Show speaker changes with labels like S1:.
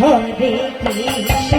S1: Hare Krishna.